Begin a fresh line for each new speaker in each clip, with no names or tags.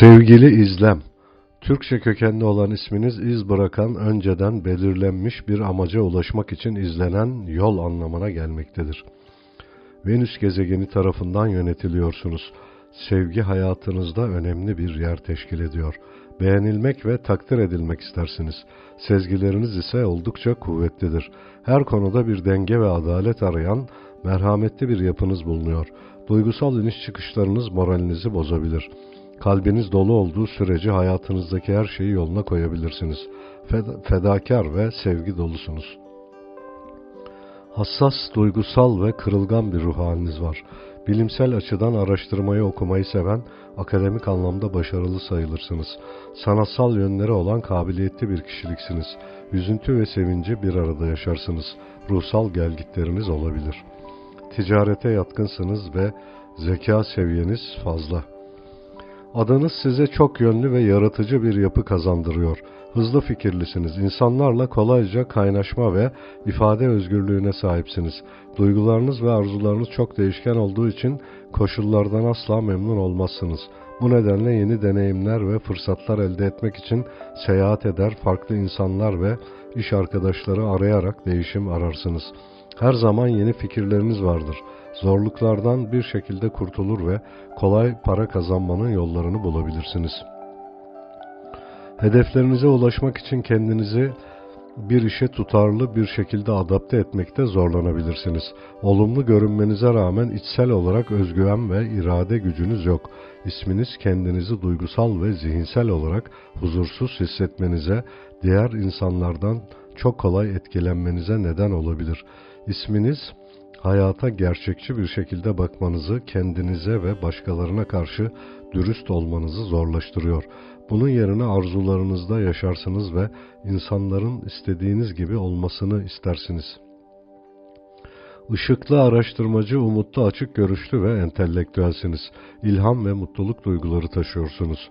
Sevgili İzlem, Türkçe kökenli olan isminiz iz bırakan önceden belirlenmiş bir amaca ulaşmak için izlenen yol anlamına gelmektedir. Venüs gezegeni tarafından yönetiliyorsunuz. Sevgi hayatınızda önemli bir yer teşkil ediyor. Beğenilmek ve takdir edilmek istersiniz. Sezgileriniz ise oldukça kuvvetlidir. Her konuda bir denge ve adalet arayan merhametli bir yapınız bulunuyor. Duygusal iniş çıkışlarınız moralinizi bozabilir. Kalbiniz dolu olduğu sürece hayatınızdaki her şeyi yoluna koyabilirsiniz. Feda- fedakar ve sevgi dolusunuz. Hassas, duygusal ve kırılgan bir ruh haliniz var. Bilimsel açıdan araştırmayı okumayı seven, akademik anlamda başarılı sayılırsınız. Sanatsal yönleri olan kabiliyetli bir kişiliksiniz. Üzüntü ve sevinci bir arada yaşarsınız. Ruhsal gelgitleriniz olabilir. Ticarete yatkınsınız ve zeka seviyeniz fazla. Adınız size çok yönlü ve yaratıcı bir yapı kazandırıyor. Hızlı fikirlisiniz. İnsanlarla kolayca kaynaşma ve ifade özgürlüğüne sahipsiniz. Duygularınız ve arzularınız çok değişken olduğu için koşullardan asla memnun olmazsınız. Bu nedenle yeni deneyimler ve fırsatlar elde etmek için seyahat eder, farklı insanlar ve iş arkadaşları arayarak değişim ararsınız. Her zaman yeni fikirleriniz vardır. Zorluklardan bir şekilde kurtulur ve kolay para kazanmanın yollarını bulabilirsiniz. Hedeflerinize ulaşmak için kendinizi bir işe tutarlı bir şekilde adapte etmekte zorlanabilirsiniz. Olumlu görünmenize rağmen içsel olarak özgüven ve irade gücünüz yok. İsminiz kendinizi duygusal ve zihinsel olarak huzursuz hissetmenize, diğer insanlardan çok kolay etkilenmenize neden olabilir. İsminiz hayata gerçekçi bir şekilde bakmanızı, kendinize ve başkalarına karşı dürüst olmanızı zorlaştırıyor. Bunun yerine arzularınızda yaşarsınız ve insanların istediğiniz gibi olmasını istersiniz. Işıklı araştırmacı, umutlu, açık görüşlü ve entelektüelsiniz. İlham ve mutluluk duyguları taşıyorsunuz.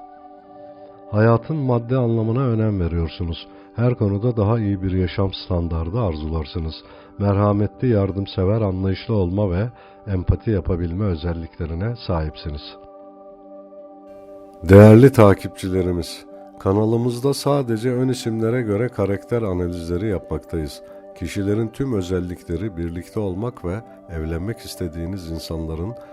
Hayatın madde anlamına önem veriyorsunuz. Her konuda daha iyi bir yaşam standardı arzularsınız. Merhametli, yardımsever, anlayışlı olma ve empati yapabilme özelliklerine sahipsiniz. Değerli takipçilerimiz, kanalımızda sadece ön isimlere göre karakter analizleri yapmaktayız. Kişilerin tüm özellikleri birlikte olmak ve evlenmek istediğiniz insanların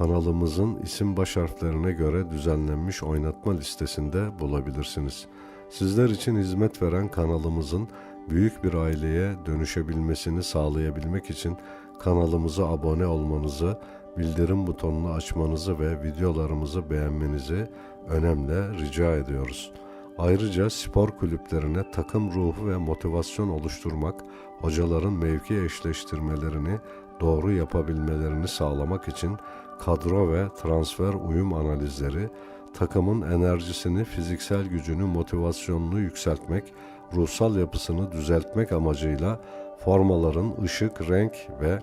kanalımızın isim baş harflerine göre düzenlenmiş oynatma listesinde bulabilirsiniz. Sizler için hizmet veren kanalımızın büyük bir aileye dönüşebilmesini sağlayabilmek için kanalımıza abone olmanızı, bildirim butonunu açmanızı ve videolarımızı beğenmenizi önemli rica ediyoruz. Ayrıca spor kulüplerine takım ruhu ve motivasyon oluşturmak, hocaların mevki eşleştirmelerini doğru yapabilmelerini sağlamak için kadro ve transfer uyum analizleri, takımın enerjisini, fiziksel gücünü, motivasyonunu yükseltmek, ruhsal yapısını düzeltmek amacıyla formaların ışık, renk ve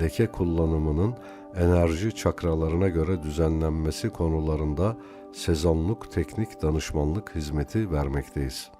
leke kullanımının enerji çakralarına göre düzenlenmesi konularında sezonluk teknik danışmanlık hizmeti vermekteyiz.